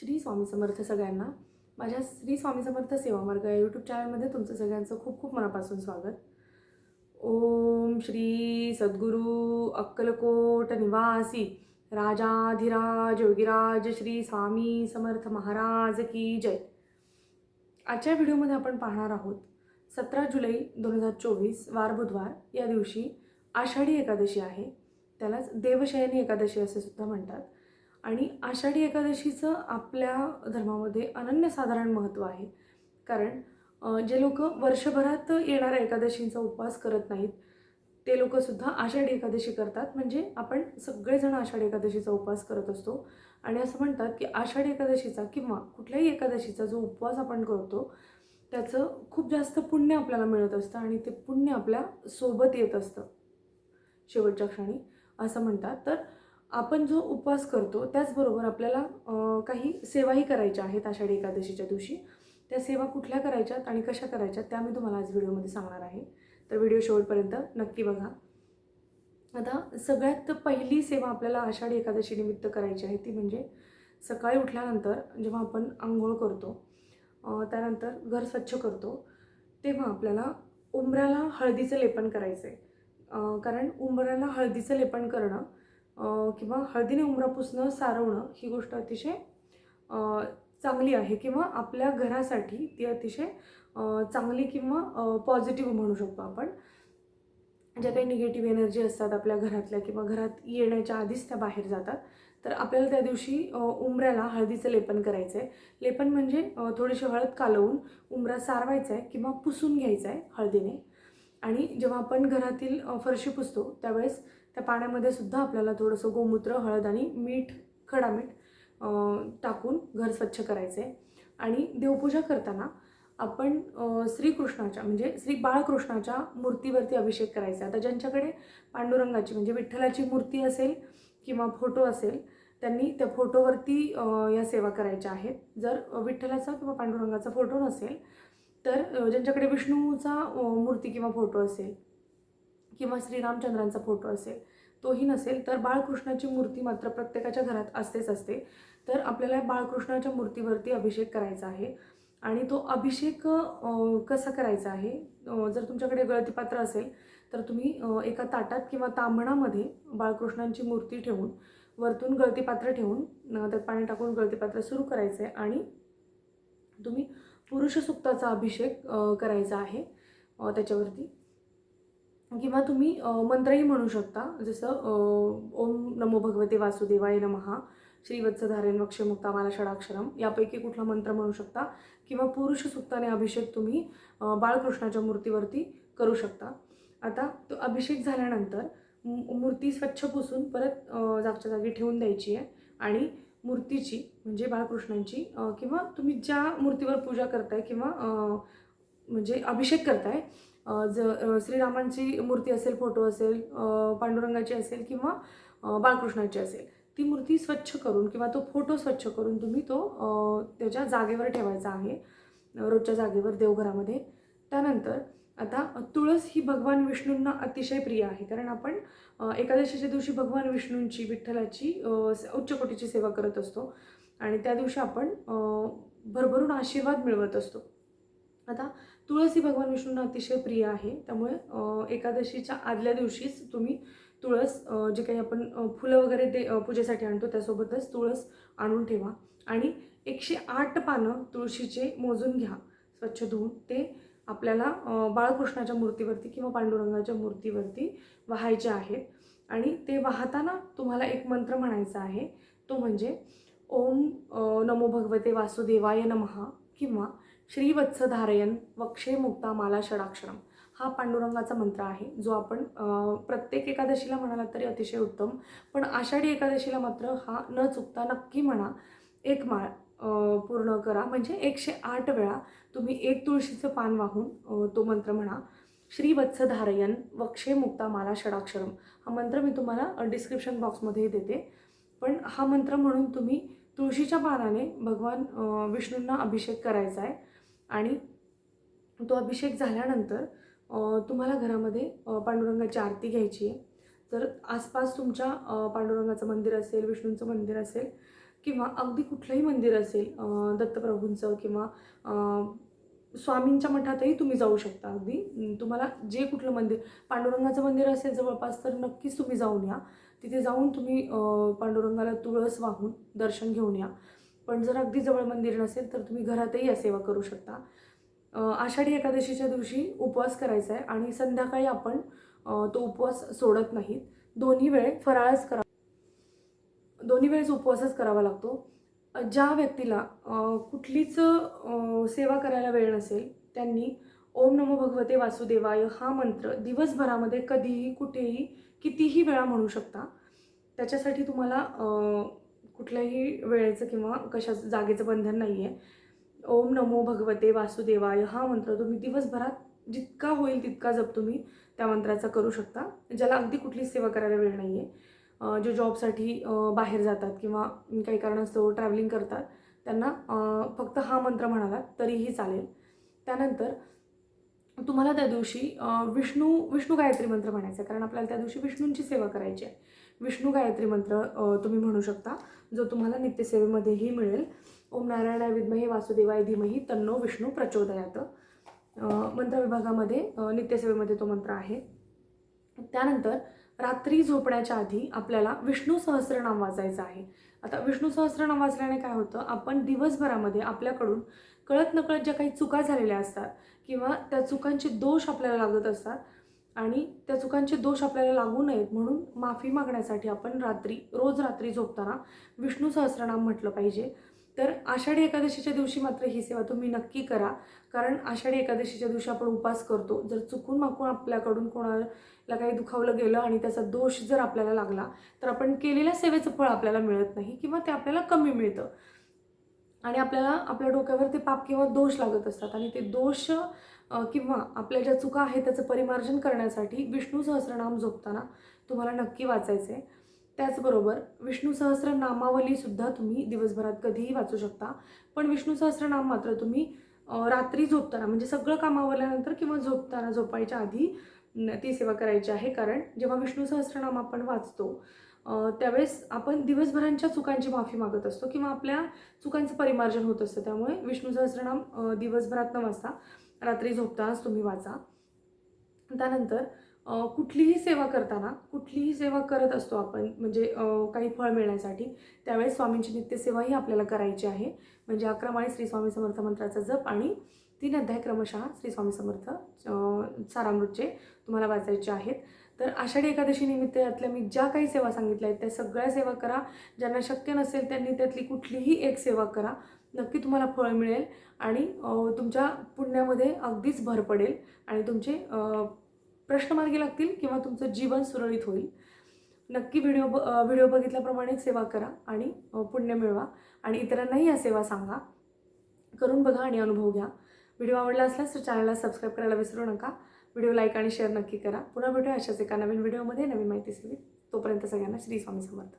श्री स्वामी समर्थ सगळ्यांना. माझ्या श्री स्वामी समर्थ सेवा मार्ग या यूट्यूब चॅनलमध्ये तुमचं सगळ्यांचं खूप खूप मनापासून स्वागत. ओम श्री सद्गुरू अक्कलकोट निवासी राजाधिराज योगीराज श्री स्वामी समर्थ महाराज की जय. आजच्या व्हिडिओमध्ये आपण पाहणार आहोत सतरा जुलै दोन हजार चोवीस वार बुधवार या दिवशी आषाढी एकादशी आहे. त्यालाच देवशयनी एकादशी असे सुद्धा म्हणतात. आणि आषाढी एकादशीचं आपल्या धर्मामध्ये अनन्यसाधारण महत्त्व आहे. कारण जे लोक वर्षभरात येणाऱ्या एकादशींचा उपवास करत नाहीत ते लोकसुद्धा आषाढी एकादशी करतात. म्हणजे आपण सगळेजण आषाढी एकादशीचा उपवास करत असतो. आणि असं म्हणतात की आषाढी एकादशीचा किंवा कुठल्याही एकादशीचा जो उपवास आपण करतो त्याचं खूप जास्त पुण्य आपल्याला मिळत असतं आणि ते पुण्य आपल्यासोबत येत असतं. शेवटच्या क्षणी असं म्हणतात. तर आपण जो उपवास करतो त्याचबरोबर आपल्याला काही सेवाही करायच्या आहेत आषाढी एकादशीच्या दिवशी. त्या सेवा कुठल्या करायच्यात आणि कशा करायच्यात त्या मी तुम्हाला आज व्हिडिओमध्ये सांगणार आहे. तर व्हिडिओ शेवटपर्यंत नक्की बघा. आता सगळ्यात पहिली सेवा आपल्याला आषाढी एकादशी निमित्त करायची आहे ती म्हणजे सकाळी उठल्यानंतर जेव्हा आपण आंघोळ करतो त्यानंतर घर स्वच्छ करतो तेव्हा आपल्याला उंबऱ्याला हळदीचं लेपन करायचं आहे कारण उंबऱ्याला हळदीचं लेपन करणं किंवा हळदीने उंबरा पुसणं सारवणं ही गोष्ट अतिशय चांगली आहे किंवा आपल्या घरासाठी ती अतिशय चांगली किंवा पॉझिटिव्ह म्हणू शकतो आपण. ज्या काही निगेटिव्ह एनर्जी असतात आपल्या घरातल्या किंवा घरात येण्याच्या आधीच त्या बाहेर जातात. तर आपल्याला त्या दिवशी उमऱ्याला उंबऱ्याला हळदीचं लेपन करायचं आहे लेपन म्हणजे थोडीशी हळद कालवून उंबरा सारवायचा आहे किंवा पुसून घ्यायचा आहे हळदीने. आणि जेव्हा आपण घरातील फरशी पुसतो त्यावेळेस त्या पाण्यामध्ये सुद्धा आपल्याला थोडंसं गोमूत्र हळद आणि मीठ खडा मीठ टाकून घर स्वच्छ करायचं आहे आणि देवपूजा करताना आपण श्रीकृष्णाच्या म्हणजे श्री बाळकृष्णाच्या मूर्तीवरती अभिषेक करायचा. आता ज्यांच्याकडे पांडुरंगाची म्हणजे विठ्ठलाची मूर्ती असेल किंवा फोटो असेल त्यांनी त्या फोटोवरती या सेवा करायच्या आहेत. जर विठ्ठलाचा किंवा पांडुरंगाचा फोटो नसेल तर ज्यांच्याकडे विष्णूचा मूर्ती किंवा फोटो असेल किंवा श्रीरामचंद्रांचा फोटो असेल तोही नसेल तर बाळकृष्णाची मूर्ती मात्र प्रत्येकाच्या घरात असतेच असते. तर आपल्याला बाळकृष्णाच्या मूर्तीवरती अभिषेक करायचा आहे. आणि तो अभिषेक कसा करायचा आहे? जर तुमच्याकडे गळतीपात्र असेल तर तुम्ही एका ताटात किंवा तांबणामध्ये बाळकृष्णांची मूर्ती ठेवून वरतून गळतीपात्र ठेवून त्यात पाणी टाकून गळतीपात्र सुरू करायचं आहे आणि तुम्ही पुरुष सुक्ताचा अभिषेक करायचा आहे त्याच्यावरती. किंवा तुम्ही मंत्रही म्हणू शकता. जसं ओम नमो भगवते वासुदेवाय नमहा श्रीवत्सधारेन वक्षमुक्ता माला षडाक्षरम यापैकी कुठला मंत्र म्हणू शकता? किंवा पुरुष सुक्ताने अभिषेक तुम्ही बाळकृष्णाच्या मूर्तीवरती करू शकता. आता तो अभिषेक झाल्यानंतर मूर्ती स्वच्छ पुसून परत जागच्या जागी ठेवून द्यायची आहे. आणि मूर्तीची म्हणजे बाळकृष्णांची किंवा तुम्ही ज्या मूर्तीवर पूजा करताय किंवा म्हणजे अभिषेक करताय ज श्रीरामांची मूर्ती असेल फोटो असेल पांडुरंगाची असेल किंवा बाळकृष्णाची असेल ती मूर्ती स्वच्छ करून किंवा तो फोटो स्वच्छ करून तुम्ही तो त्याच्या जागेवर ठेवायचा आहे रोजच्या जागेवर देवघरामध्ये. त्यानंतर आता तुळस ही भगवान विष्णूंना अतिशय प्रिय आहे. कारण आपण एकादशीच्या दिवशी भगवान विष्णूंची विठ्ठलाची उच्चकोटीची स- सेवा करत असतो. आणि त्या दिवशी आपण भरभरून आशीर्वाद मिळवत असतो. आता तुळस ही भगवान विष्णूंना अतिशय प्रिय आहे. त्यामुळे एकादशीच्या आदल्या दिवशीच तुम्ही तुळस जे काही आपण फुलं वगैरे ते पूजेसाठी आणतो त्यासोबतच तुळस आणून ठेवा. आणि एकशे आठ पानं तुळशीचे मोजून घ्या. स्वच्छ धुवून ते आपल्याला बाळकृष्णाच्या मूर्तीवरती किंवा पांडुरंगाच्या मूर्तीवरती वाहायचे आहेत. आणि ते वाहताना तुम्हाला एक मंत्र म्हणायचा आहे. तो म्हणजे ओम नमो भगवते वासुदेवाय नमहा किंवा श्रीवत्सधारयन वक्षे मुक्ता माला षडाक्षरम. हा पांडुरंगाचा मंत्र आहे जो आपण प्रत्येक एकादशीला म्हणालात तरी अतिशय उत्तम. पण आषाढी एकादशीला मात्र हा न चुकता नक्की म्हणा एक माळ पूर्ण करा. म्हणजे एकशे आठ वेळा तुम्ही एक तुळशीचं पान वाहून तो मंत्र म्हणा श्रीवत्सधारयन वक्षे मुक्ता माला षडाक्षरम. हा मंत्र मी तुम्हाला डिस्क्रिप्शन बॉक्समध्ये देते. पण हा मंत्र म्हणून तुम्ही तुळशीच्या पानाने भगवान विष्णूंना अभिषेक करायचा आहे. आणि तो अभिषेक झाल्यानंतर तुम्हाला घरामध्ये पांडुरंगाची आरती घ्यायची आहे. तर आसपास तुमच्या पांडुरंगाचं मंदिर असेल विष्णूंचं मंदिर असेल किंवा अगदी कुठलंही मंदिर असेल दत्तप्रभूंचं किंवा स्वामींच्या मठातही तुम्ही जाऊ शकता अगदी. तुम्हाला जे कुठलं मंदिर पांडुरंगाचं मंदिर असेल जवळपास तर नक्कीच तुम्ही जाऊन या. तिथे जाऊन तुम्ही पांडुरंगाला तुळस वाहून दर्शन घेऊन या. पण जर अगदी जवळ मंदिर नसेल तर तुम्ही घरातही या सेवा करू शकता. आषाढी एकादशीच्या दिवशी उपवास करायचा आहे आणि संध्याकाळी आपण तो उपवास सोडत नाहीत. दोन्ही वेळ फराळच करा दोन्ही वेळेस उपवासच करावा लागतो. ज्या व्यक्तीला कुठलीच सेवा करायला वेळ नसेल त्यांनी ओम नमो भगवते वासुदेवाय हा मंत्र दिवसभरामध्ये कधीही कुठेही कितीही वेळा म्हणू शकता. त्याच्यासाठी तुम्हाला कुठल्याही वेळेचं किंवा कशाचं जागेचं बंधन नाही आहे ओम नमो भगवते वासुदेवाय हा मंत्र तुम्ही दिवसभरात जितका होईल तितका जप तुम्ही त्या मंत्राचा करू शकता. ज्याला अगदी कुठलीच सेवा करायला वेळ नाही आहे जे जॉबसाठी बाहेर जातात किंवा काही कारणास्तव ट्रॅव्हलिंग करतात त्यांना फक्त हा मंत्र म्हणाला तरीही चालेल. त्यानंतर तुम्हाला त्या दिवशी विष्णू विष्णू गायत्री मंत्र म्हणायचा आहे. कारण आपल्याला त्या दिवशी विष्णूंची सेवा करायची आहे. विष्णू गायत्री मंत्र तुम्ही म्हणू शकता जो तुम्हाला नित्यसेवेमध्येही मिळेल. ओम नारायणाय विद्महे वासुदेवाय धीमही तन्नो विष्णू प्रचोदयात. मंत्र विभागामध्ये नित्यसेवेमध्ये तो मंत्र आहे. त्यानंतर रात्री झोपण्याच्या आधी आपल्याला विष्णू सहस्रनाम वाचायचं आहे. आता विष्णू सहस्रनाम वाचल्याने काय होतं आपण दिवसभरामध्ये आपल्याकडून कळत नकळत ज्या काही चुका झालेल्या असतात किंवा त्या चुकांचे दोष आपल्याला लागत असतात आणि त्या चुकांचे दोष आपल्याला लागू नयेत म्हणून माफी मागण्यासाठी आपण रात्री रोज रात्री झोपताना विष्णू सहस्रनाम म्हटलं पाहिजे. तर आषाढी एकादशीच्या दिवशी मात्र ही सेवा तुम्ही नक्की करा. कारण आषाढी एकादशीच्या दिवशी आपण उपास करतो. जर चुकून माकून आपल्याकडून कोणाला काही दुखावलं गेलं आणि त्याचा दोष जर आपल्याला लागला तर आपण केलेल्या सेवेचं फळ आपल्याला मिळत नाही किंवा ते आपल्याला कमी मिळतं. आणि आपल्याला आपल्या डोक्यावर ते पाप किंवा दोष लागत असतात आणि ते दोष किंवा आपल्या ज्या चुका आहेत त्याचं परिमार्जन करण्यासाठी विष्णू सहस्रनाम झोपताना तुम्हाला नक्की वाचायचं आहे त्याचबरोबर विष्णू सहस्रनामावलीसुद्धा तुम्ही दिवसभरात कधीही वाचू शकता. पण विष्णू सहस्रनाम मात्र तुम्ही रात्री झोपताना म्हणजे सगळं कामावल्यानंतर किंवा झोपताना झोपायच्या आधी ती सेवा करायची आहे. कारण जेव्हा विष्णू सहस्रनाम आपण वाचतो त्यावेळेस आपण दिवसभरांच्या चुकांची माफी मागत असतो किंवा आपल्या चुकांचं परिमार्जन होत असतं. त्यामुळे विष्णू सहस्रनाम दिवसभरात न वाचता रात्री झोपतानाच तुम्ही वाचा. त्यानंतर कुठलीही सेवा करताना कुठलीही सेवा करत असतो आपण म्हणजे काही फळ मिळण्यासाठी त्यावेळेस स्वामींची नित्यसेवाही आपल्याला करायची आहे. म्हणजे अक्रमाने श्री स्वामी समर्थ मंत्राचा जप आणि तीन अध्याय क्रमशः श्री स्वामी समर्थ सारामृतचे तुम्हाला वाचायचे आहेत. तर आषाढी एकादशी निमित्त यातल्या मी ज्या काही सेवा सांगितल्या आहेत त्या सगळ्या सेवा करा. ज्यांना शक्य नसेल त्यांनी त्यातली कुठलीही एक सेवा करा. नक्की तुम्हाला फळ मिळेल आणि तुमच्या पुण्यामध्ये अगदीच भर पडेल आणि तुमचे अ, प्रश्न मार्गी लागतील किंवा तुमचं जीवन सुरळीत होईल. नक्की व्हिडिओ ब व्हिडिओ बघितल्याप्रमाणेच सेवा करा आणि पुण्य मिळवा. आणि इतरांनाही या सेवा सांगा. करून बघा आणि अनुभव घ्या. व्हिडिओ आवडला असल्यास तर चॅनलला सबस्क्राईब करायला विसरू नका. व्हिडिओ लाईक आणि शेअर नक्की करा. पुन्हा भेटूया अशाच एका नवीन व्हिडिओमध्ये. नवीन माहिती सेवेत तोपर्यंत सगळ्यांना श्री स्वामी समर्थ.